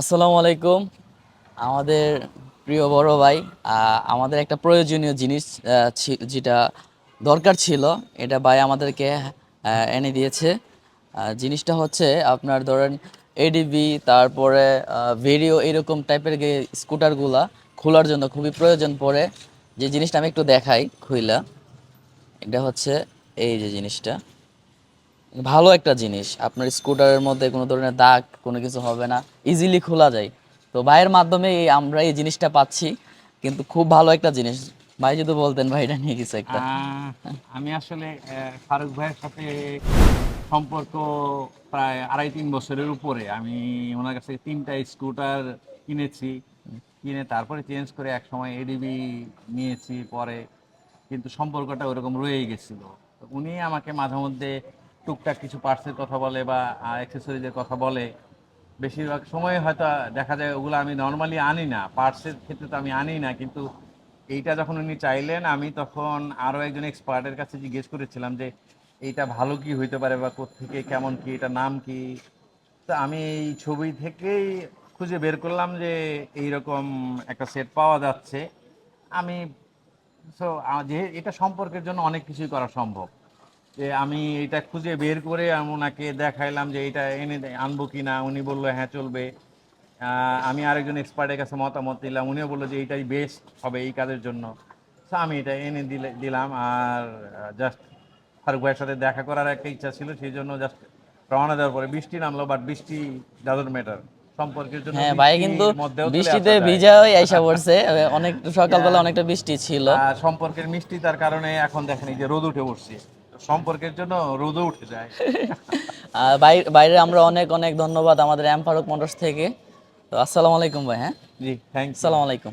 আসসালামু আলাইকুম। আমাদের প্রিয় বড় ভাই আমাদের একটা প্রয়োজনীয় জিনিস যেটা দরকার ছিল, এটা ভাই আমাদেরকে এনে দিয়েছে। জিনিসটা হচ্ছে আপনার ধরেন এডিবি তারপরে ভিডিও এরকম টাইপের যে স্কুটারগুলা খোলার জন্য খুবই প্রয়োজন পড়ে। যে জিনিসটা আমি একটু দেখাই খুইলা। এটা হচ্ছে এই যে জিনিসটা। ভালো একটা জিনিস। আপনার স্কুটারের মধ্যে কোনো ধরনের দাগ, কোনো কিছু হবে না। ইজিলি খোলা যায়। তো ভাইয়ের মাধ্যমে আমরা এই জিনিসটা পাচ্ছি। কিন্তু খুব ভালো একটা জিনিস। ভাই যদি বলতেন, ভাই, এটা নিয়ে কিছু একটা। আমি আসলে ফারুক ভাইয়ের সাথে সম্পর্ক প্রায় আড়াই তিন বছরের উপরে। আমি ওনার কাছে তিনটা স্কুটার কিনেছি। কিনে তারপরে চেঞ্জ করে এক সময় এডিবি নিয়েছি পরে। কিন্তু সম্পর্কটা ওরকম রয়েই গেছিল। উনি আমাকে মাঝে মধ্যে টুকটাক কিছু পার্টসের কথা বলে বা অ্যাক্সেসরিজের কথা বলে। বেশিরভাগ সময় হয়তো দেখা যায় ওগুলো আমি নর্মালি আনি না। পার্টসের ক্ষেত্রে তো আমি আনি না, কিন্তু এইটা যখন উনি চাইলেন, আমি তখন আরও একজন এক্সপার্টের কাছে জিজ্ঞেস করেছিলাম যে, এইটা ভালো কি হইতে পারে বা কোত্থেকে, কেমন কি এটা নাম কি? তো আমি এই ছবি থেকেই খুঁজে বের করলাম যে, এইরকম একটা সেট পাওয়া যাচ্ছে। আমি সো যে এটা সম্পর্কের জন্য অনেক কিছুই করা সম্ভব। যে আমি এটা খুঁজে বের করে আমি ওনাকে দেখাইলাম যে এটা এনে আনব কি না উনি বলল হ্যাঁ চলবে। আমি আরেকজন এক্সপার্টের কাছে মতামত দিলাম। উনিও বলল যে এইটাই বেস্ট হবে এই কাজের জন্য। আমি এটা এনে দিলে দিলাম। আর জাস্ট ফারুক ভাইয়ের সাথে দেখা করার একটা ইচ্ছা ছিল সেই জন্য জাস্ট রওনা দেওয়ার পরে বৃষ্টি নামলো বাট বৃষ্টি ডাজন্ট ম্যাটার সম্পর্কের জন্য হ্যাঁ ভাই কিন্তু বৃষ্টিতে ভিজা হয়ে আইসা পড়ছে। অনেক সকালবেলা অনেকটা বৃষ্টি ছিল। আর সম্পর্কের মিষ্টিতার কারণে এখন দেখেন এই যে রোদ উঠে পড়ছে। সম্পর্কের জন্য রোদও উঠে যায়। আর বাইরে বাইরে আমরা অনেক অনেক ধন্যবাদ আমাদের এম ফারুক মোটরস থেকে। তো আসসালামু আলাইকুম ভাই হ্যাঁ? জি থ্যাংক আসসালামু আলাইকুম।